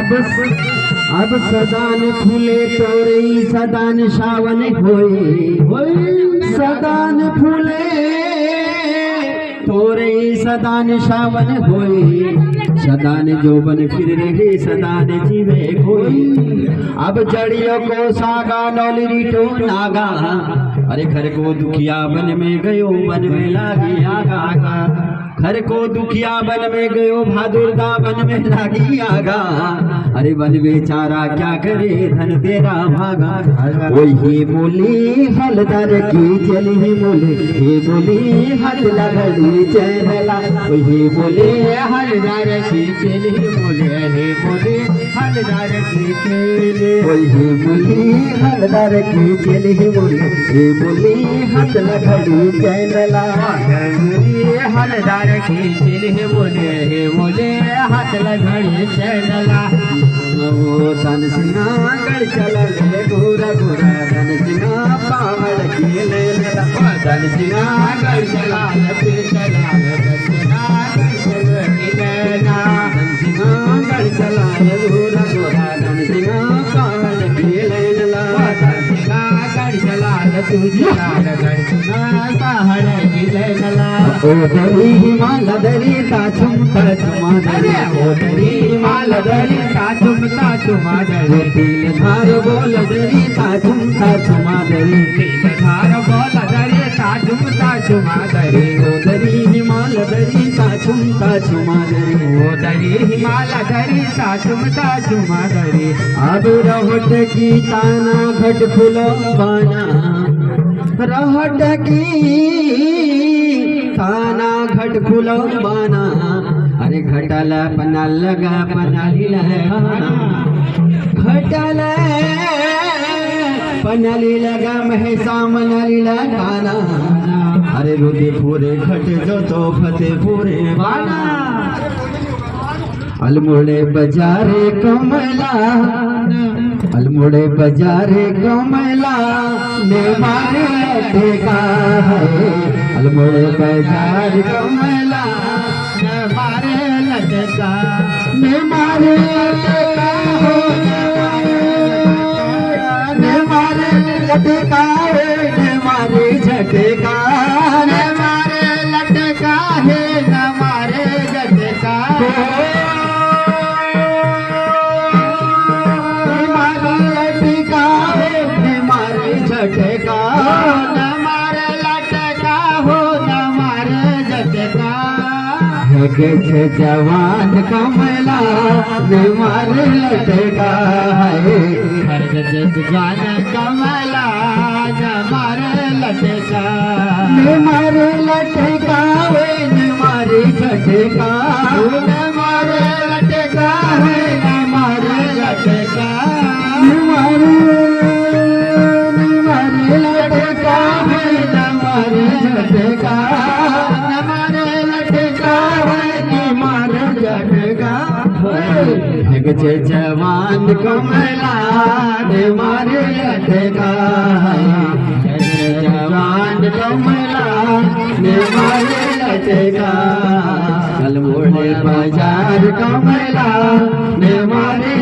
अब अब सदान फुले तोरे सदान श्रावण होय सदान फुले तोरे सदान श्रावण होय सदान जोबन फिर रहे, सदान जीवे कोई। अब जड़ियों को सागा, नौली रीटो नागा। अरे घर को दुखिया बन में गयो, मन में लागी आगा। घर को दुखिया बन में गयो भादुरदा बन में लागी आगा। अरे बन बेचारा क्या करे, धन तेरा भागा। वही बोली, हलदर की चली बोले हे बोली हल लगड़ी चैनला वही बोले, हलदर की चली बोले हे बोले, हलदर की चली वही बोली, हलदर की चली बोले हे बोली हल लगड़ी चैनला हलदर की चली बोले हे बोले हाथ लगड़ी चैनला वो तन सिंहा गढ़ चला ले गोरा गोरा चला फिर चला ले बचना की लेना तन चला गोरा गोरा तन सिंहा पहाड़ की ले लेला तन सिंहा गढ़ चला ले तू चला ले गढ़ सिंहा पहाड़ की ले लेला ओ दरी हिमाल ಓದರಿ ಹಿಮಾಲದರಿ ತಾಚುಂತ ಚುಮಾದರಿ ಓದರಿ ಹಿಮಾಲದರಿ ತಾಚುಂತ ಚುಮಾದರಿ ತಿಲ ಧಾರ ಬೋಲದರಿ ತಾಚುಂತ ಚುಮಾದರಿ ತಿಲ ಧಾರ ಬೋಲದರಿ ತಾಚುಂತ ಚುಮಾದರಿ ಓದರಿ ಹಿಮಾಲದರಿ ತಾಚುಂತ ಚುಮಾದರಿ ಓದರಿ ಹಿಮಾಲದರಿ ತಾಚುಂತ ಚುಮಾದರಿ ಅದು ರಹಟ ಕಿ ತಾನ ಘಟ ಫುಲ ಬಾಣ ರಹಟ ಕಿ घट बाना अरे घटाला पना लगा पना लीला घटाला पनाली लगा महेशा मनाली लगाना अरे रुदे पूरे घट जो तो फते पूरे बाना। अलमुड़े बजारे कमला। अलमुड़े बजारे को मैला मेमाने ठेका है? अलमुड़े बजार को मैला मेमारे लटका मेमारे लटका हो? मेमारे लटका गज जवान कमला बीमार लटका है हर गज जवान कमला जमार लटका. बीमार लटका જગ છે જવાન કમલા ને મારે જવાન કમલા બજાર કમલા મારે